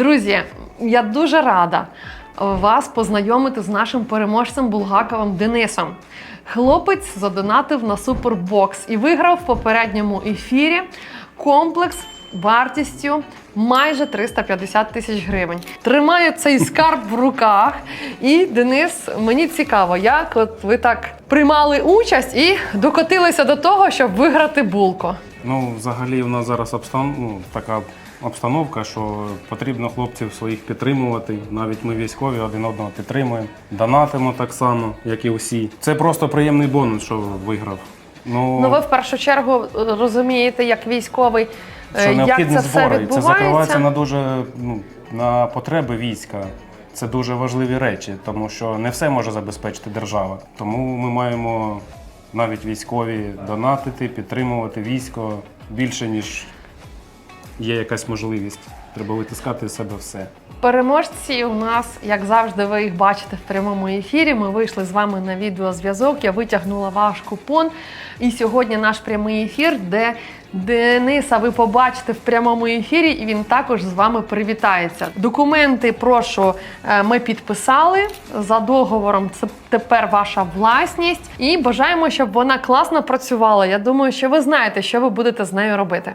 Друзі, я дуже рада вас познайомити з нашим переможцем Булгаковим Денисом. Хлопець задонатив на супербокс і виграв в попередньому ефірі комплекс вартістю майже 350 тисяч гривень. Тримаю цей скарб в руках. І Денис, мені цікаво, як от ви так приймали участь і докотилися до того, щоб виграти булку. Ну, взагалі, у нас зараз обстан... ну, така обстановка, що потрібно хлопців своїх підтримувати. Навіть ми військові один одного підтримуємо. Донатимо так само, як і усі. Це просто приємний бонус, що виграв. Ну, Ну, ви в першу чергу е, розумієте, як військовий, е, що як необхідні це все збори. Це відбувається. закривається на дуже ну, на потреби війська. Це дуже важливі речі, тому що не все може забезпечити держава. Тому ми маємо навіть військові донатити, підтримувати військо більше, ніж є якась можливість. Треба витискати з себе все. Переможці у нас, як завжди, ви їх бачите в прямому ефірі. Ми вийшли з вами на відеозв'язок. Я витягнула ваш купон. І сьогодні наш прямий ефір, де Дениса ви побачите в прямому ефірі, і він також з вами привітається. Документи, прошу, е, ми підписали за договором. Це тепер ваша власність. І бажаємо, щоб вона класно працювала. Я думаю, що ви знаєте, що ви будете з нею робити.